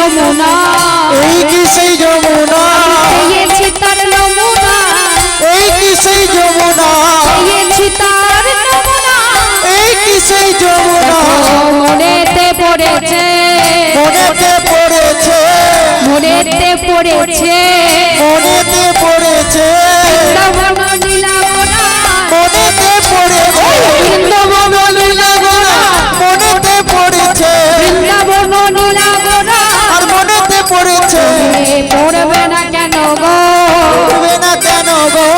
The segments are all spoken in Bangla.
যমুনা। এই কি সেই যমুনা? পেয়েছি তার নমুনা। এই কি সেই যমুনা? পেয়েছি তার নমুনা। এই কি সেই যমুনা? মনেতে পড়েছে। মনেতে পড়েছে। মনেতে পড়েছে। মনেতে পড়েছে। মনেতে পড়েছে। মনেতে পড়েছে। বৃন্দাবন পড়বে না কেন গো? পড়বে না কেন গো?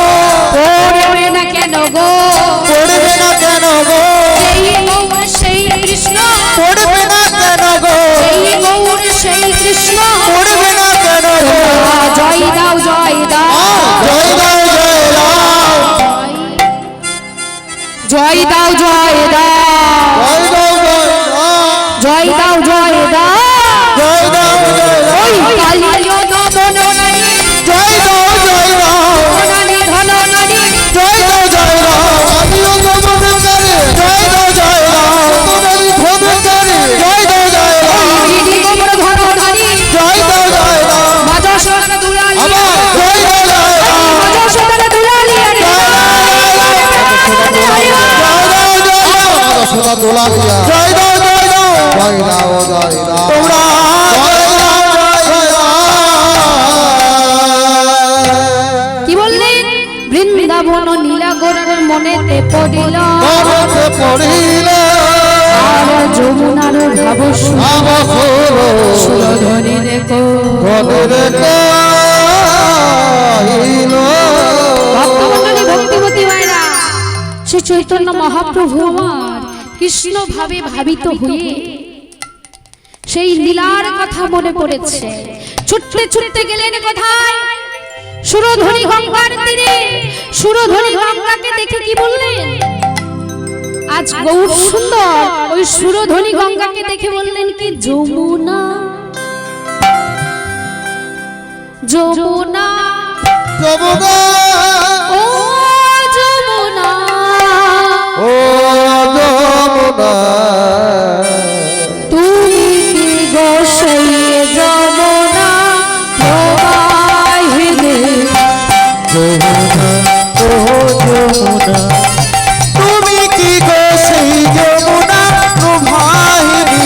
সোনা তোলা। দিয়া জয় দাও জয় দাও জয় দাও জয় দাও তোমরা জয় দাও জয় দাও কি বললেন বৃন্দাবন নীলাগরের মনেতে পড়িল। মনতে পড়িলে। আর যমুনার ভাব দেখো ভক্তিমতী মায়েরা শ্রী চৈতন্য মহাপ্রভু আমার। কৃষ্ণ ভাবে ভাবিত হয়ে সেই লীলার কথা মনে পড়েছে। ছুটতে ছুটতে গেলেন কোথায়? সুরধনী গঙ্গার তীরে। সুরধনী গঙ্গাকে দেখে কি বললেন? আজ গৌর সুন্দর। ওই সুরধনী গঙ্গাকে দেখে বললেন কি? যমুনা। যমুনা। যমুনা। যমুনা। যমুনা। তুমি কি গো সেই যমুনা? প্রবাহিনী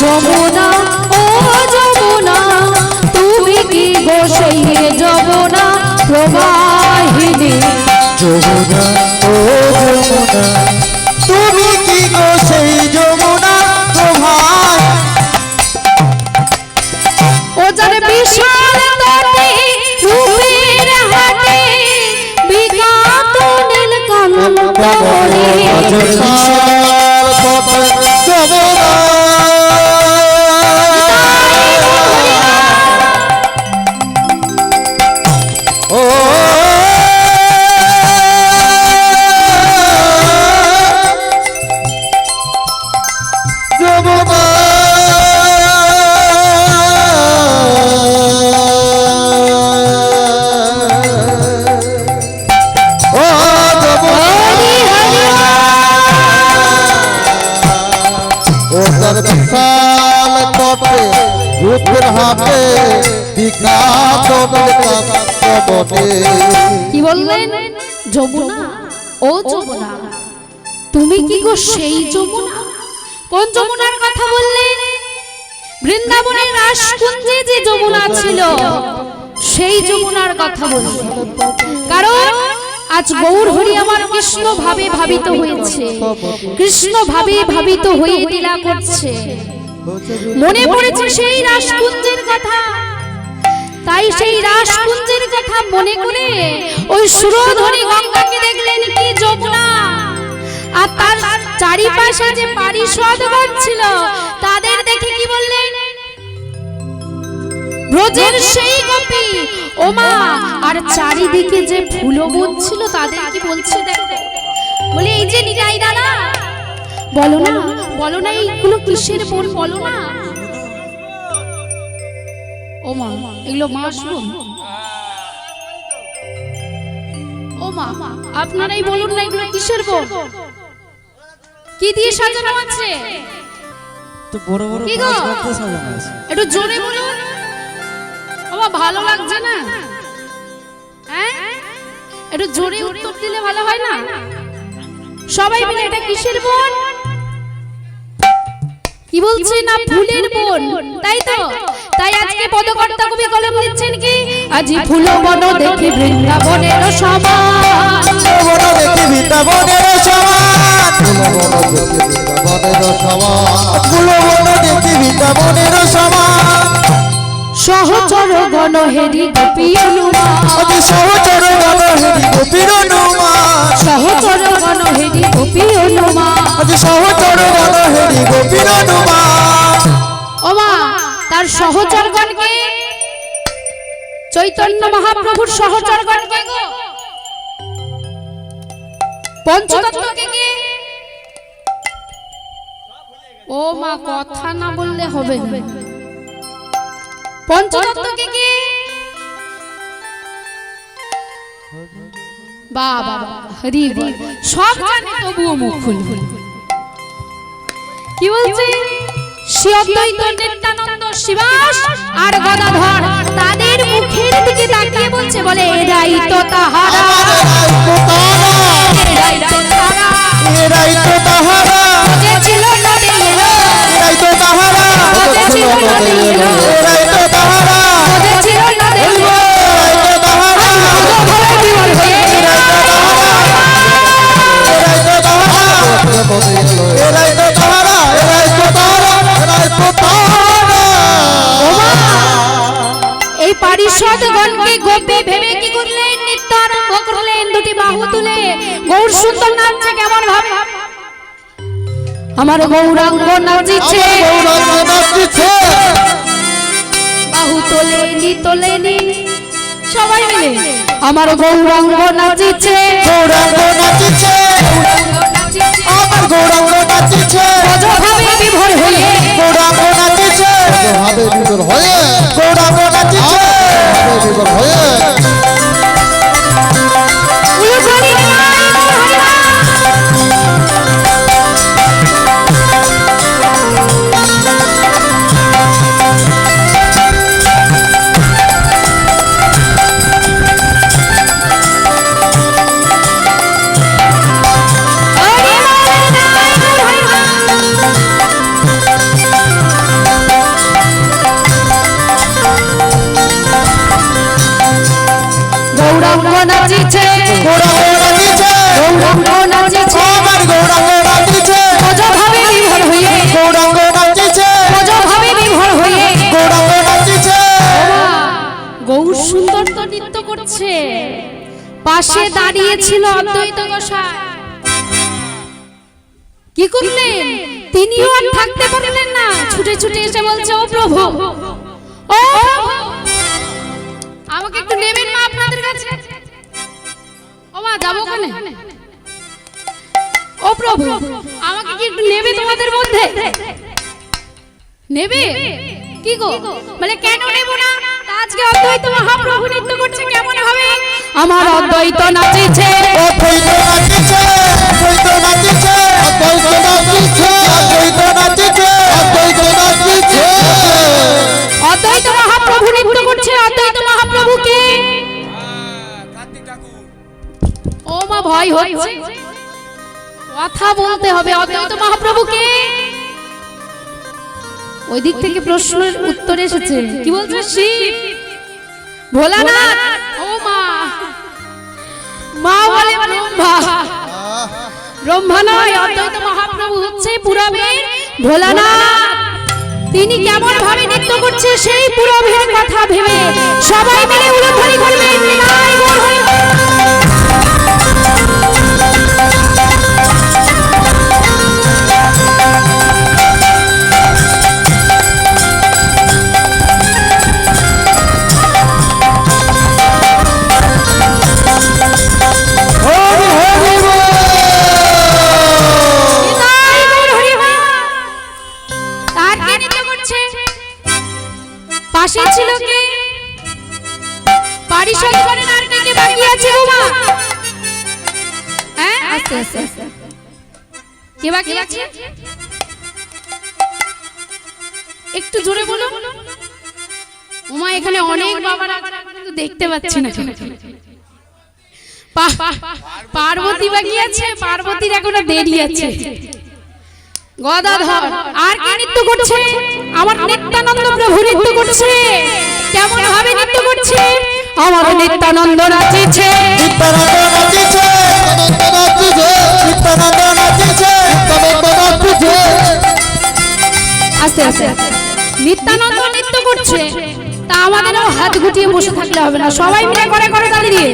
যমুনা ও যমুনা তুমি কি গোসাইয়ে যমুনা? প্রবাহিনী যমুনা ও Jamuna. I'm gonna oh, you oh, বনে কি বললেন? যমুনা। ও যমুনা। তুমি কি গো সেই যমুনা? কোন যমুনার কথা বললেন? বৃন্দাবনের রাসকুঞ্জে যে যমুনা ছিল সেই যমুনার কথা বললেন। কারণ আজ গৌর হরি আমার কৃষ্ণ ভাবে ভাবিত হয়েছে। কৃষ্ণ ভাবে ভাবিত হয়ে লীলা করছে। মনে পড়েছে সেই রাসকুঞ্জের কথা। তাই সেই রাসকুঞ্জের কথা মনে করে, ওই সুরধনী গঙ্গাকে দেখলেন কি যমুনা। আর তার চারিপাশে যে পারিষদগণ ছিল, তাদের দেখে কি বললেন? ব্রজের সেই গোপী ওমা আর চারিদিকে যে ফুলবন ছিল, তাদের কি বলছে দেখো? বলে, এই যে নিতাই দাদা, বলো না বলো না, এইগুলো কিসের বোন বলো না। ও মা, এগুলো মাস বোন ও মা আপনারাই বলুন না এগুলো কিসের বোন কি দিয়ে সাজানো আছে? তো বড় বড় কি গো? সাজানো আছে। একটু জোরে বলুন। বাবা ভালো লাগছে না। হ্যাঁ? একটু জোরে উত্তর দিলে ভালো হয় না? সবাই মিলে এটা কিসের বোন? কি বলছে না ফুলের বোন? তাই তো? তাই আজকে পদকর্তা কবি কলম দিচ্ছেন কি? আজি ফুল বন দেখি বৃন্দাবনের সমান বড় দেখি বৃন্দাবনের সমান বৃন্দাবনের সমান ফুলো বড় দেখি বৃন্দাবনের সমান সহচর গণ হেরি গোপী অনুমান। অতি সহচর গণ হেরি গোপীর অনুমান। সহচর গণ হেরি গোপী অনুমান। অতি সহচর গণ হেরি গোপীর অনুমান। ওমা তার সহচরগণকে, চৈতন্য মহাপ্রভুর সহচরগণকে পঞ্চতত্ত্বকে কে ও মা, কথা না বললে হবে পঞ্চতত্ত্বকে কে বাবা হরি সব বলছে? নিত্যানন্দ শিবাস আর গদাধর তাদের মুখের দিকে তাকিয়ে বলছে, বলে এরাই তো তাহারা। এরাই তো তাহারা। এই গোপে ভেবে কি করলেন? নিত্য করলেন দুটি বাহু তুলে। গৌর সুন্দর নাচছে কেমন ভাবে? আমার গৌরাঙ্গ নাচিছে। গৌরাঙ্গ নাচিছে। বাহু তোলেনি তোলেনি। সবাই মিলে। আমার গৌরাঙ্গ নাচিছে। গৌরাঙ্গ নাচিছে। আমার গৌরাঙ্গ নাচিছে। বিভোর হয়ে গৌরাঙ্গ নাচিছে। কি তিনিও আর থাকতে পারলেন না। ছুটে ছুটে এসে বলছে, ও প্রভু, ও আমাকে একটু নেবেন মা আপনাদের কাছে? ও মা, যাব ওখানে? ও প্রভু, আমাকে কি একটু নেবে তোমাদের মধ্যে? নেবে? কি গো? মানে কেন নেব না? আজকে অদ্বৈত মহাপ্রভু নৃত্য করছে কেমন হবে? আমার অদ্বৈত নাচিছে। অদ্বৈত নাচিছে অদ্বৈত নাচিছে অদ্বৈত নাচিছে অদ্বৈত নাচিছে অদ্বৈত নাচিছে। অদ্বৈত মহাপ্রভু নৃত্য করছে অদ্বৈত মহাপ্রভুকে। ও মা ভয় হচ্ছে। কথা বলতে হবে অদ্বৈত মহাপ্রভুকে। ওই দিক থেকে প্রশ্নের উত্তর এসেছে। কি বলছে শিব? ভোলানাথ! ও মা! মা বলে ব্রহ্মা। ব্রহ্মা। নয় অদ্বৈত মহাপ্রভু হচ্ছে পুরবের ভোলানাথ। তিনি কেমন ভাবে নৃত্য করছে সেই পুরবের কথা ভেবে সবাই মিলে উলুধ্বনি করবেন নিতাই গৌর হরি পাশে ছিল কে? পারিষদ করেন আর কে কে বাকি আছে মা। হ্যাঁ? আস্তে আস্তে আস্তে। কে বাকি আছে একটু জোরে বলুন। ওমা এখানে অনেক বাবারা কিন্তু দেখতে পাচ্ছি না। পার্বতী বাকি আছে পার্বতীর এখনও দেরি আছে। গদাধর আর কে নৃত্য করছে? আমার নিত্যানন্দ প্রভু নৃত্য করছে। কেমন ভাবে নৃত্য করছে? আমার নিত্যানন্দ নাচিছে। নিত্যানন্দ নাচিছে। নিত্যানন্দ নাচিছে। নিত্যানন্দ নাচিছে। আস্তে আস্তে নিত্যানন্দ নৃত্য করছে। তা আমাদেরও হাত গুটিয়ে বসে থাকলে হবে না। সবাই মিলে করে করে তালি দিয়ে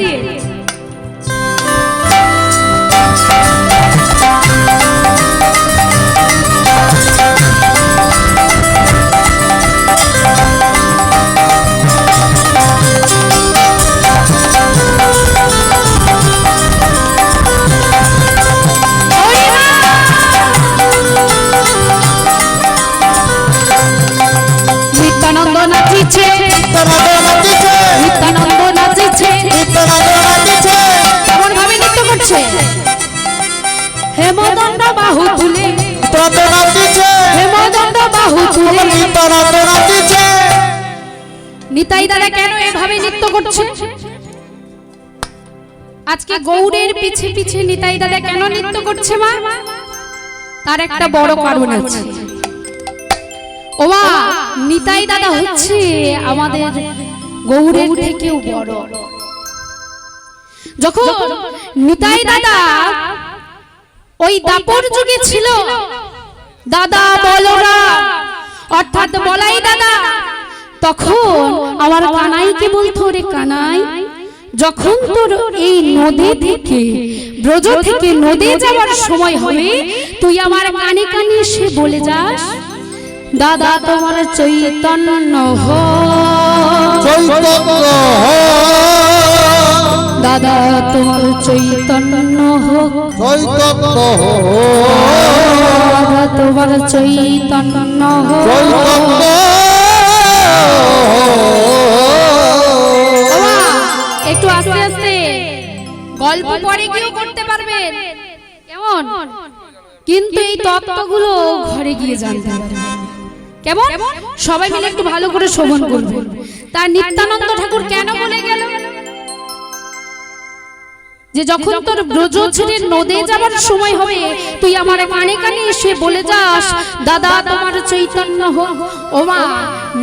নাচিছে। নিত্যানন্দ নাচিছে। কেমন ভাবে নৃত্য করছে? হেমদণ্ড বাহু তুলে। হেমদণ্ড বাহু তুলে। নিতাই দাদা কেন এভাবে নৃত্য করছে? আজকে গৌড়ের পিছে পিছে নিতাই দাদা কেন নৃত্য করছে মা? তার একটা বড় কারণ আছে। ওমা নিতাই দাদা হচ্ছে আমাদের গৌড়ের থেকেও বড়। যখন নিতাই দাদা ওই দাপর যুগে ছিল দাদা বলরাম অর্থাৎ বলাই দাদা তখন আমার কানাইকে বলতো রে কানাই যখন তোর এই নদী থেকে ব্রজ থেকে নদী যাওয়ার সময় হবে তুই আমার কানে কানে এসে বলে যাস দাদা তোমার চৈতন্য হ। চৈতন্য দাদা তোমার চৈতন্য হোক চৈতন্য দাদা তোমার চৈতন্য হোক চৈতন্য একটু আস্তে আস্তে। গল্প পরে কেউ করতে পারবেন। কেমন? কিন্তু এই তত্ত্বগুলো ঘরে গিয়ে জানতে পারবেন। কেমন? সবাই মিলে একটু ভালো করে শোভন করবেন তার নিত্যানন্দ ঠাকুর কেন বলে গেল? যে যখন তোর ব্রজ ছেড়ে নদে যাবার সময় হবে তুই আমার কানে কানে এসে বলে যাস দাদা তোমার চৈতন্য হোক ওমা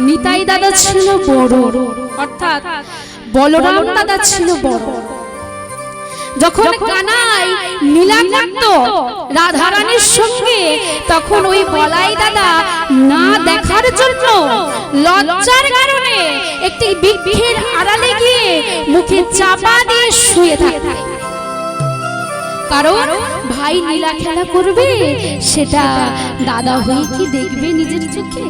নিতাই দাদা ছিল বড়। অর্থাৎ বলরাম দাদা ছিল বড়। যখন কানাই লীলা করত রাধারানীর সঙ্গে তখন ওই বলাই দাদা না দেখার জন্য লজ্জার কারণে একটি বৃক্ষের আড়ালে গিয়ে মুখে চাপা দিয়ে শুয়ে থাকে। কারণ ভাই লীলা খেলা করবে সেটা দাদা হয়ে কি দেখবে নিজের চোখে?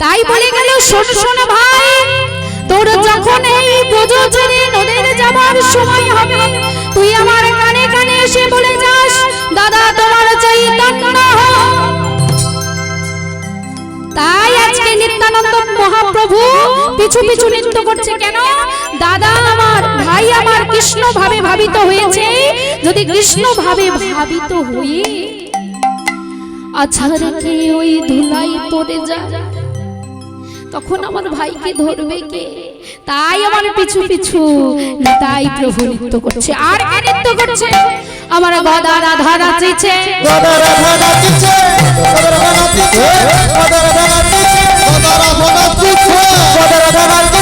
তাই বলে গেল শোন শোন ভাই। তোর যখন এই বোঝো ছেড়ে নদীর যাবার সময় হবে, তুই আমার কানে কানে এসে বলে যাস, দাদা, তোমার চৈতন্য তাই আজকে নিত্যানন্দ মহাপ্রভু পিছু পিছু নৃত্য করছে কেন? দাদা, আমার ভাই আমার কৃষ্ণ ভাবে ভাবিত হয়েছে। যদি কৃষ্ণ ভাবে ভাবিত হয়ে আছাড়কে ওই ধুলাই পড়ে যায় তখন আমার ভাইকে ধরবে কে? তাই আমার পিছু পিছু তাই প্রভু নৃত্য করছে। আর কে নৃত্য করছে? আমার গদা রাধা নাচেছে গদা রাধা নাচিছে। গদা রাধা নাচিছে। গদা রাধা নাচিছে। গদা রাধা নাচিছে গদা রাধা নাচিছে।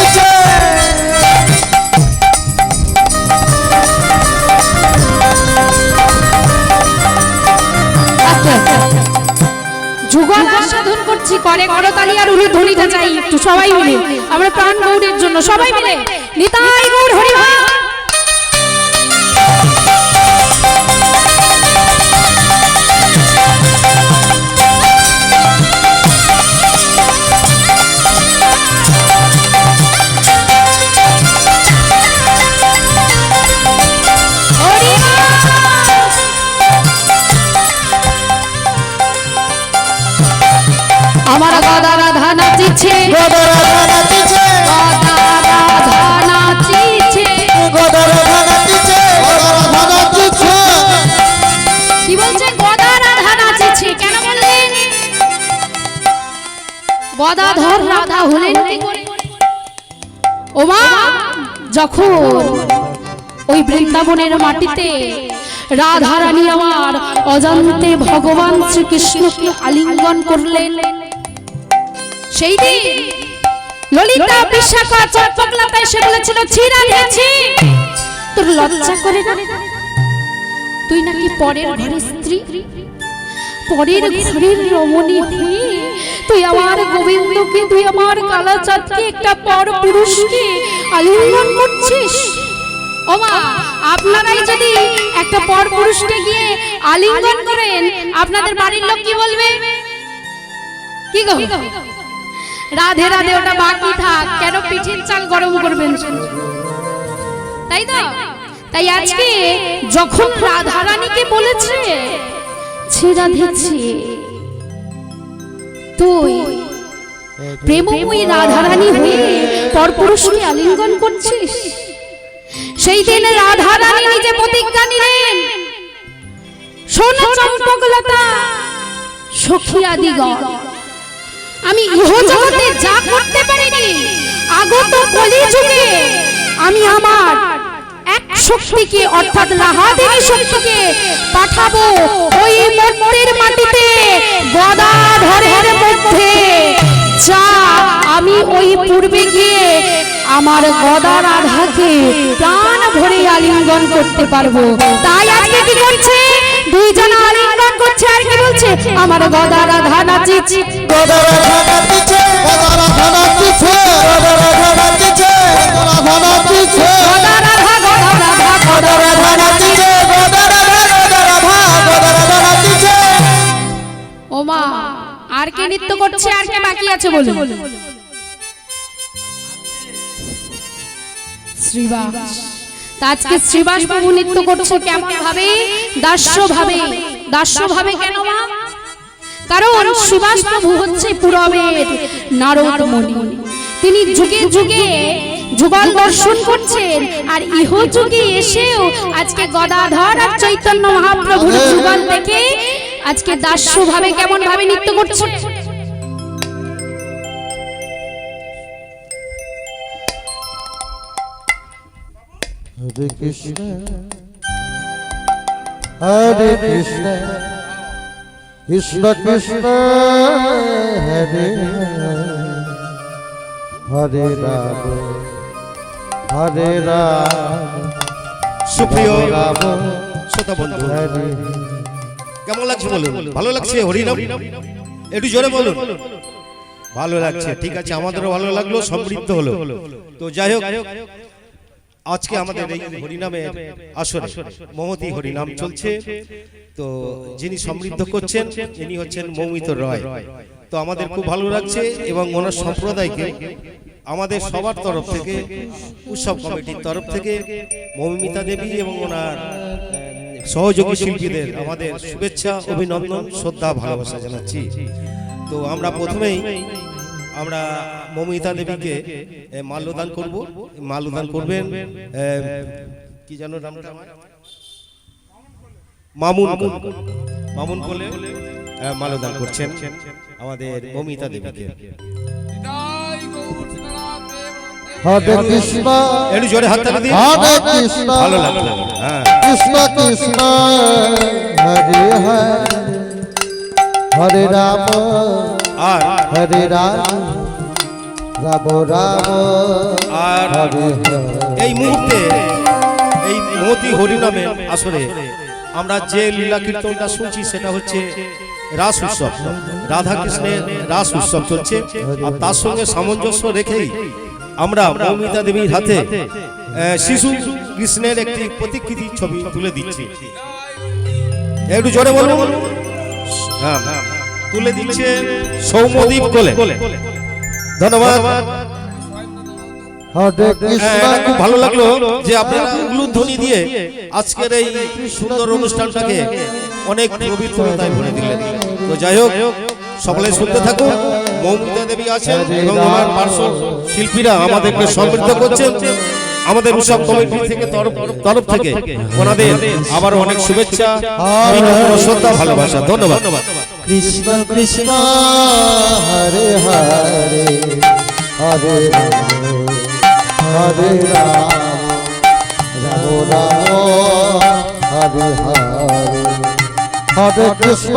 করছি করে করতালি আর উলু ধ্বনিটা চাই একটু, সবাই মিলে। আমরা প্রাণ গৌরের জন্য সবাই মিলে। নিতাই গৌর হরি যখন ওই বৃন্দাবনের মাটিতে রাধারানী আমার অজান্তে ভগবান শ্রীকৃষ্ণকে আলিঙ্গন করলেন, সেই দিন ললিতা বিশাখা চম্পকলতা এসে বলেছিল ছিরা দিয়েছি তোর লজ্জা করে না? তুই নাকি পরের ঘরের স্ত্রী? পরের ঘরের রমণী হয়ে তুই আমার গোবিন্দকে, তুই আমার কালাচাঁদকে, একটা পর পুরুষকে আলিঙ্গন করছিস? ও মা আপনারাই যদি একটা পর পুরুষকে গিয়ে আলিঙ্গন করেন, আপনাদের বাড়ির লোক কি বলবে? কি গো? রাধে রাধে, ওটা বাকি থাক, কেন পিঠির চাল গরম করবেন? তাই তো? তাই আজকে যখন রাধারানীকে বলেছে, ছি রাধে, ছি। তুই প্রেমময়ী রাধারানী হয়ে পরপুরুষকে আলিঙ্গন করছিস? সেই দিন রাধারানী নিজে প্রতিজ্ঞা নিলেন। সোনা চম্পকলতা, সখী আদিগণ, আমি ইহ জগতে যা করতে পারিনি, আগত কলি যুগে আমি আমার এক শক্তিকে, অর্থাৎ লাহাদেবী শক্তিকে পাঠাবো ওই মন্দির মাটিতে, গদাধরের মধ্যে। যা আমি ওই পূর্বে গিয়ে আমার গদা রাধাকে প্রাণ ভরে আলিঙ্গন করতে পারব। তাই আজকে কি করছে? দুইজন আলিঙ্গন করছে আর কি বলছে? আমার গদা রাধা নাচিছি। গদা রাধা নাচিছে গদা রাধা নাচিছে গদা রাধা নাচিছে গদা রাধা নাচিছে। গদা রাধা গদা রাধা গদা রাধা নৃত্য করছে আর কে বাকি আছে বলুন? শ্রীবাস। আজকে শ্রীবাস বাবু নৃত্য করছে কেমন ভাবে? দাস্য ভাবে? দাস্য ভাবে কেন মা কারণ সুভাষ প্রভু হচ্ছে পুরবের নারদ মুনি তিনি যুগে যুগে যুগল দর্শন করছেন আর ইহ যুগে এসেও আজকে গদাধর আর চৈতন্য মহাপ্রভুর যুগল দেখে আজকে দাস্য ভাবে কেমন ভাবে নৃত্য করছে? হরে কৃষ্ণ হরে কৃষ্ণ কৃষ্ণ কৃষ্ণ হরে হরে রাম হরে রাম সুপ্রিয় রাম শ্রোতা বন্ধু। হরে লাগছে বলুন। ভালো লাগছে হরিনাম। একটু জোরে বলুন। ভালো লাগছে ঠিক আছে আমাদেরও ভালো লাগল সমৃদ্ধ হলো। তো যাই হোক আজকে আমাদের এই হরিনামের আসরে মহতি হরিনাম চলছে। তো যিনি সমৃদ্ধ করছেন ইনি হচ্ছেন মৌমিত রয়। তো আমাদের খুব ভালো লাগছে এবং ওনার সম্প্রদায়কে আমাদের সবার তরফ থেকে উৎসব কমিটির তরফ থেকে মৌমিতা দেবী এবং ওনার সহযোগী শিল্পীদের আমাদের শুভেচ্ছা অভিনন্দন শ্রদ্ধা ভালোবাসা জানাচ্ছি। তো আমরা প্রথমেই আমরা মমিতা দেবীকে মাল্যদান করব। মাল্যদান করবেন। কি জানো নামটা? মামুন। মামুন কোলে এ, মাল্যদান করছেন আমাদের মমিতা দেবীকে। হরে কৃষ্ণ। একটু জোরে হাত তালি দিন। হরে কৃষ্ণ। ভালো লাগল হ্যাঁ। কৃষ্ণ কৃষ্ণ। হরে হরে। হরে রাম। আর হরে রাম। রাম রাম। আর হরে এই মুহূর্তে এই মতি হরিনামে আসরে আমরা যে লীলা কীর্তনটা শুনছি সেটা হচ্ছে রাস উৎসব। রাধা কৃষ্ণের রাস উৎসব চলছে। আর তার সঙ্গে সামঞ্জস্য রেখেই আমরা মৌমিতা দেবীর হাতে শিশু কৃষ্ণের একটি প্রতিকৃতি ছবি তুলে দিচ্ছি। একটু জোরে বলুন। হ্যাঁ তুলে দিচ্ছে সৌমদীপ কোলে। ধন্যবাদ। হ্যাঁ, খুব ভালো লাগল যে আপনারা উলুধ্বনি দিয়ে আজকের এই সুন্দর অনুষ্ঠানটাকে অনেক পবিত্রতায় ভরে দিলেন। তো যাই হোক সকলে শুনতে থাকুন। মৌমিতা দেবী আছেন এবং ওনার পার্শ্ব শিল্পীরা আমাদেরকে সমৃদ্ধ করছেন। আমাদের উৎসব কমিটি থেকে তরফ থেকে ওনাদের আবার অনেক শুভেচ্ছা শ্রদ্ধা, ভালোবাসা। ধন্যবাদ। কৃষ্ণ কৃষ্ণ, হরে হরে হরে হরে রাম রাম, হরে হরে। হরে কৃষ্ণ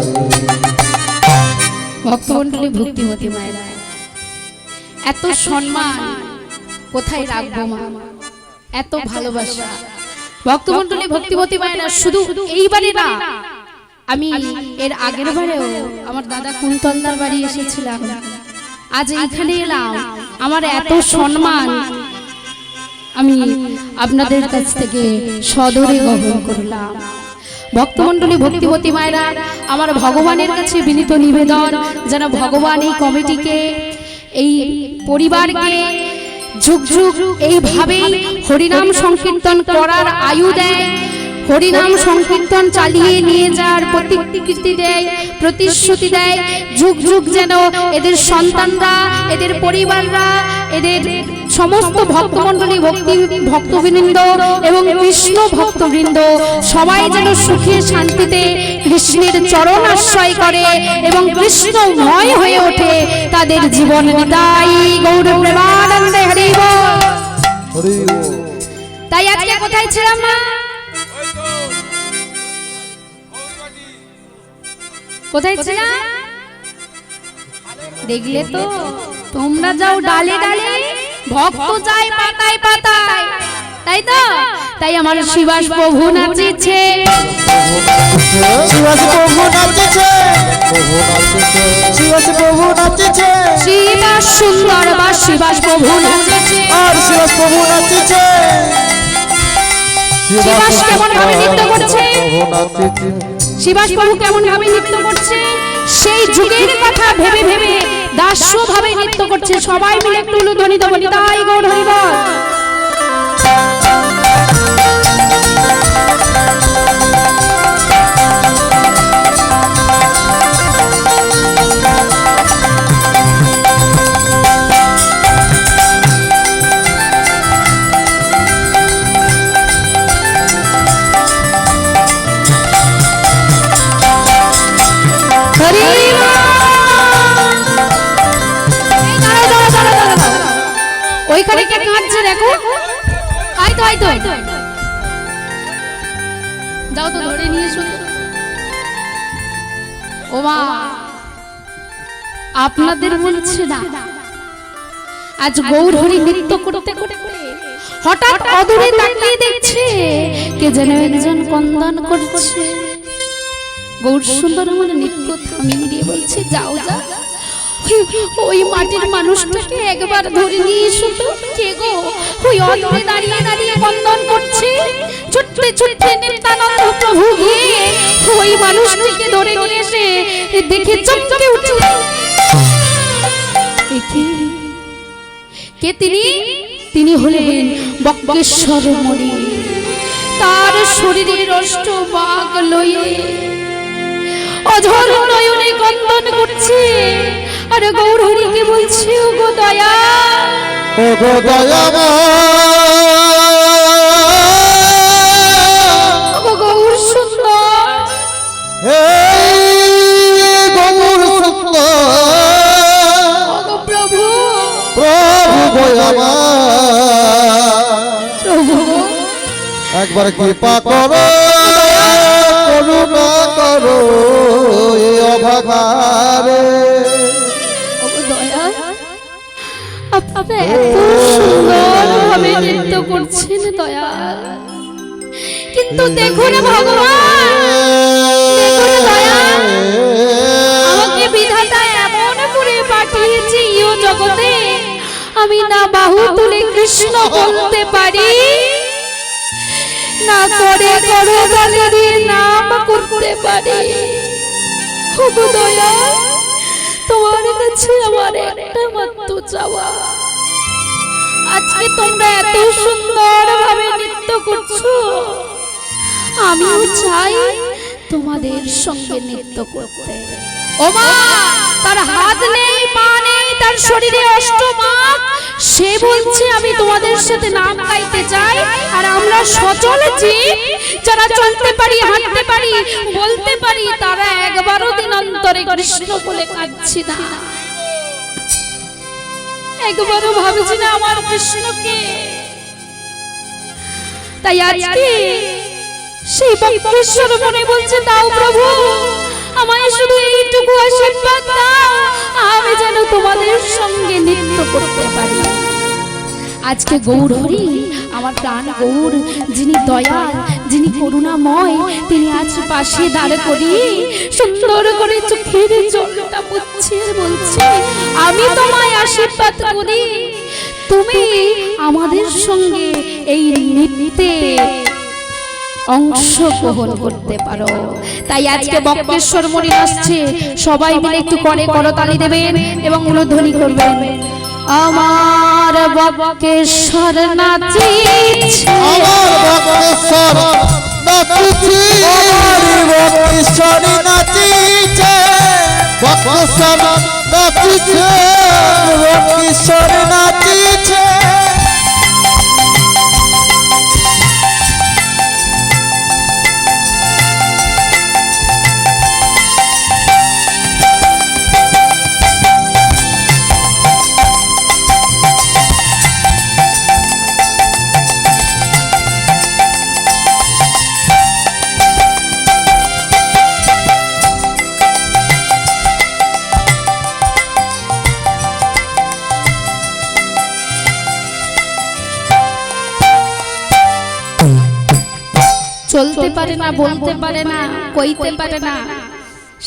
ভক্তমন্ডলী ভক্তিমতী মায়েরা এত সম্মান কোথায় রাখব মা? এত ভালোবাসা। ভক্তমন্ডলী ভক্তিমতী মায়েরা শুধু এইবারই না আমি এর আগের বারেও আমার দাদা কুন্তলদার বাড়ি এসেছিলাম। আজ এইখানে এলাম। আমার এত সম্মান। আমি আপনাদের কাছ থেকে সদরে গ্রহণ করলাম। ভক্তমণ্ডলী ভক্তিবতী মায়েরা, আমার ভগবানের কাছে বিনীত নিবেদন, যেন ভগবান এই কমিটিকে, এই পরিবারকে যুগ যুগ এইভাবেই হরিনাম সংকীর্তন করার আয়ু দেয়, হরিনাম সংকীর্তন চালিয়ে নিয়ে যাওয়ার প্রতিকৃতি দেয়, প্রতিশ্রুতি দেয়, যুগ যুগ যেন এদের সন্তানরা, এদের পরিবাররা, এদের সমস্ত ভক্তমণ্ডলী ভক্তি ভক্তবৃন্দ এবং কৃষ্ণ ভক্তবৃন্দ সবাই যেন সুখে শান্তিতে কৃষ্ণের চরণ আশ্রয় করে এবং কৃষ্ণময় হয়ে ওঠে তাদের জীবন নিতাই গৌর প্রেমানন্দে হরি। তাই আজকে কোথায় ছিলাম না কোথায় ছিলাম? দেখলে তো তোমরা যাও ডালে ডালে। ভক্ত যায় পাতায় পাতায়। তাই তো? তাই আমার শিবাস প্রভু নাচিছে। শিবাজি প্রভু নাচেছে। শিবাজি প্রভু নাচেছে। শিবাস সুন্দর বা শিবাস প্রভু নাচেছে। আর শিবাজ প্রভু নাচেছে। শিবাজ কেমন ভাবে নৃত্য করছে? শিবাস প্রভু কেমন ভাবে নৃত্য করছে? সেই যুগের কথা ভেবে ভেবে দাস্য ভাবে নৃত্য করছে সবাই মিলে একটু ধ্বনি দেবো তাই গৌর হরিবল। তো? যাও তো ধরে নিয়ে এসো। ও মা আপনাদের বলছে না। আজ গৌর হরি নৃত্য করতে করতে হঠাৎ অদূরে তাকিয়ে দেখছে কে যেন একজন কন্দন করছে। গৌর সুন্দর আমার নৃত্য থামিয়ে দিয়ে বলছে যাও যা ওই- ওই মাটির মানুষটাকে একবার ধরে নিয়ে এসো তো। কে গো? ওই অদূরে দাঁড়িয়ে দাঁড়িয়ে বন্দন করছে। ছুটতে ছুটতে নিত্যানন্দ প্রভু গিয়ে ওই মানুষটিকে ধরে নিয়ে এসে দেখে চমকে উঠছে এ কে? তিনি? তিনি হলেন বক্রেশ্বর মণি। তার শরীরের অষ্ট বাঘ লয়ে অঝর নয়নে কন্দন করছে। আর গৌরহরিকে বলছে ও গো দয়া। ও গো গৌর সুন্দর। গৌর প্রভু। প্রভু প্রভু। একবার কৃপা করো করুণা করো আপনি এত নৃত্য করছেন দয়া। কিন্তু দেখুন ভগবান দেখুন দয়া। আমাকে বিধাতা এমন করে পাঠিয়েছে জগতে। আমি না বাহু তুলে কৃষ্ণ বলতে পারি। না করে করো দিয়ে নাম করতে পারি। ওগো দয়া, তোমার কাছে আমার একটা মাত্র চাওয়া। আজকে তোমরা এত সুন্দর ভাবে নৃত্য করছ। আমিও চাই তোমাদের সঙ্গে নৃত্য করতে। ও মা তার হাত নেই, পা নেই। তার শরীরে অষ্টমাক সে বলছে, আমি তোমাদের সাথে নাম গাইতে চাই, আর আমরা সচল জীব। যারা চলতে পারি, হাঁটতে পারি, বলতে পারি, তারা একবারও দিন অন্তরে কৃষ্ণ বলে কাঁদছি না। একবারও ভাবছি না আমার কৃষ্ণকে। তাই আজকে সেই বক্রেশ্বর মনে বলছে তাও প্রভু আমায় শুধু এইটুকু আশীর্বাদ দাও, আমি যেন তোমাদের সঙ্গে নৃত্য করতে পারি। আজকে গৌর হরি, আমার প্রাণ গৌর, যিনি দয়াল, যিনি করুণাময়, তিনি আজ পাশে দাঁড় করিয়ে সুন্দর করে চোখের জলটা মুছে বলছে, আমি তোমায় আশীর্বাদ করি। তুমি আমাদের সঙ্গে এই নৃত্যে অংশগ্রহণ করতে পারো। তাই আজকে বক্রেশ্বর মনে আসছে। সবাই মিলে একটু করে করতালি দেবেন এবং উলধ্বনি করবেন। আমার বক্রেশ্বর নাচিছে। আমার বক্রেশ্বর নাচিছি। আমার বক্রেশ্বরী নাচিছে বক্রেশ্বর নাচিছে। বক্রেশ্বর নাচিছে। চলতে পারে না বলতে পারে না কইতে পারে না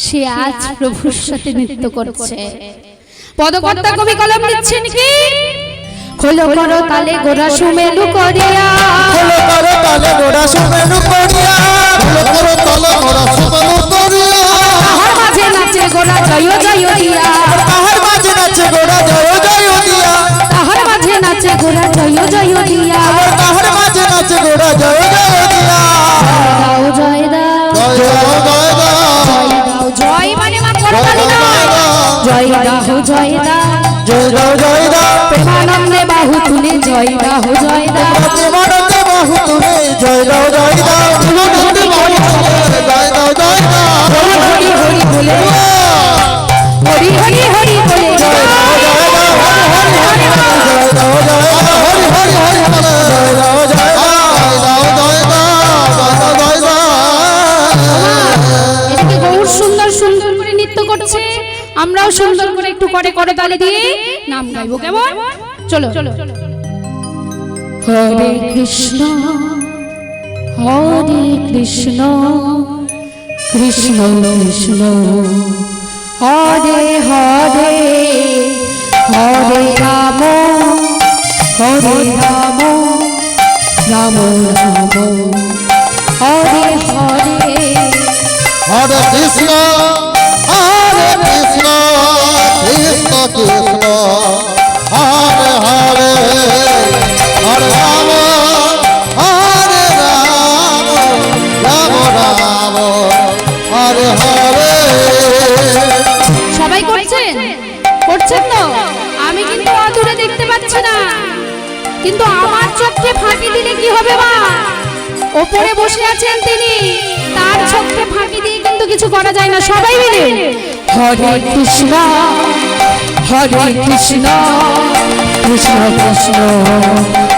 সে আজ প্রভুর সাথে নৃত্য করছে। পদকর্তা কবি কলম দিচ্ছেন কি? খোলো করো তালে গোরা সুমেলু করিয়া। হলো করো তালে গোড়া সুমেনু করিয়া। হলো করো তালে গোড়া সুমেনু করিয়া। তাহার মাঝে নাচে গোরা জয় জয় দিয়া। তাহার মাঝে নাচে গোড়া জয় জয় দিয়া। তাহার মাঝে নাচে গোরা জয় জয় দিয়া। তাহার মাঝে নাচে গোড়া জয় জয় দাও জয় দাও জয় জয় জয় দা প্রেমানন্দে বাহু তুলে জয় দাও জয় দাও প্রেমানন্দে বাহু তুমি জয় দাও জয় দাও তালে দিয়ে নাম গাইবো কেমন? চলো চলো। হরে কৃষ্ণ হরে কৃষ্ণ কৃষ্ণ কৃষ্ণ। হরে হরে হরে রাম হরে রাম রাম রাম। হরে হরে। হরে কৃষ্ণ। কৃষ্ণ। কৃষ্ণ হরে হরে সবাই করছেন? করছেন তো? আমি কিন্তু অদূরে দেখতে পাচ্ছি না। কিন্তু আমার চোখে ফাঁকি দিলে কি হবে মা ওপরে বসে আছেন তিনি। কিছু করা যায় না, সবাই মিলে। হরে কৃষ্ণ হরে কৃষ্ণ কৃষ্ণ কৃষ্ণ।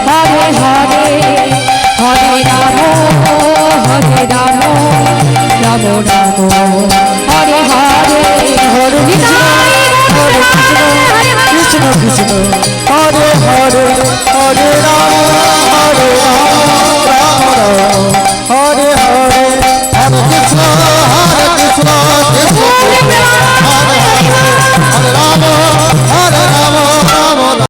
হরে হরে হরে রাম হরে রাম রাম রাম। হরে হরে হরে হরে কৃষ্ণ কৃষ্ণ কৃষ্ণ। হরে হরে হরে রাম হরে রাম রাম রাম।